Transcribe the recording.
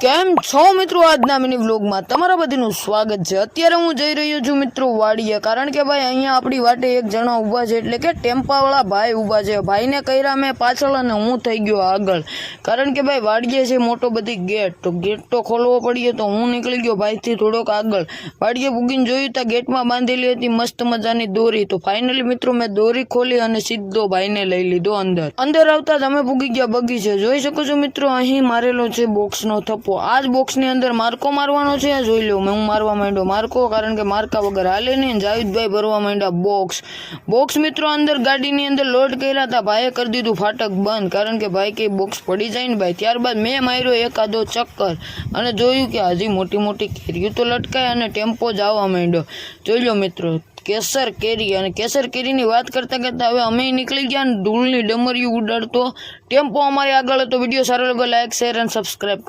કેમ છો મિત્રો? આજના મિની વ્લોગમાં તમારા બધીનું સ્વાગત છે. અત્યારે હું જઈ રહ્યો છું મિત્રો વાડીએ. કારણ કે ભાઈ, અહીંયા આપણી વાટે એક જણા ઊભા છે, એટલે કે ટેમ્પાવાળા ભાઈ ઊભા છે. ભાઈને કર્યા મેં પાછળ અને હું થઈ ગયો આગળ. કારણ કે ભાઈ, વાડીએ છે મોટો બધી ગેટ. તો ગેટ તો ખોલવો પડીએ તો હું નીકળી ગયો ભાઈથી થોડોક આગળ. વાડીએ પૂગીને જોયું ત્યાં ગેટમાં બાંધેલી હતી મસ્ત મજાની દોરી. તો ફાઇનલી મિત્રો, મેં દોરી ખોલી અને સીધો ભાઈને લઈ લીધો અંદર. અંદર આવતા તમે પૂગી ગયા બગીચે. જોઈ શકો છો મિત્રો, અહીં મારેલો છે બોક્સનો થપ્પો આ જ બોક્સની અંદર માર્કો મારવાનો છે જોઈ લો હું મારવા માંડ્યો માર્કો, કારણ કે માર્કા વગર હાલે નહીં જાવેદભાઈ ભરવા માંડ્યા બોક્સ. બોક્સ મિત્રો અંદર ગાડીની અંદર લોડ કર્યા હતા, ભાઈએ કરી દીધું ફાટક બંધ, કારણ કે ભાઈ કે બોક્સ પડી જાય ને ભાઈ, ત્યારબાદ મેં માર્યો એકાદો ચક્કર અને જોયું કે હજી મોટી મોટી કેરીઓ તો લટકાય અને ટેમ્પો જ આવવા માંડ્યો. જોઈ લો મિત્રો, કેસર કેરી અને કેસર કેરીની વાત કરતાં કરતાં હવે અમે નીકળી ગયા ને ધૂળની ડમરીયું ઉડાડતો. ટેમ્પો અમારી આગળ હતો, વીડિયો સારો લાગે લાઈક શેર અને સબસ્ક્રાઈબ કરો.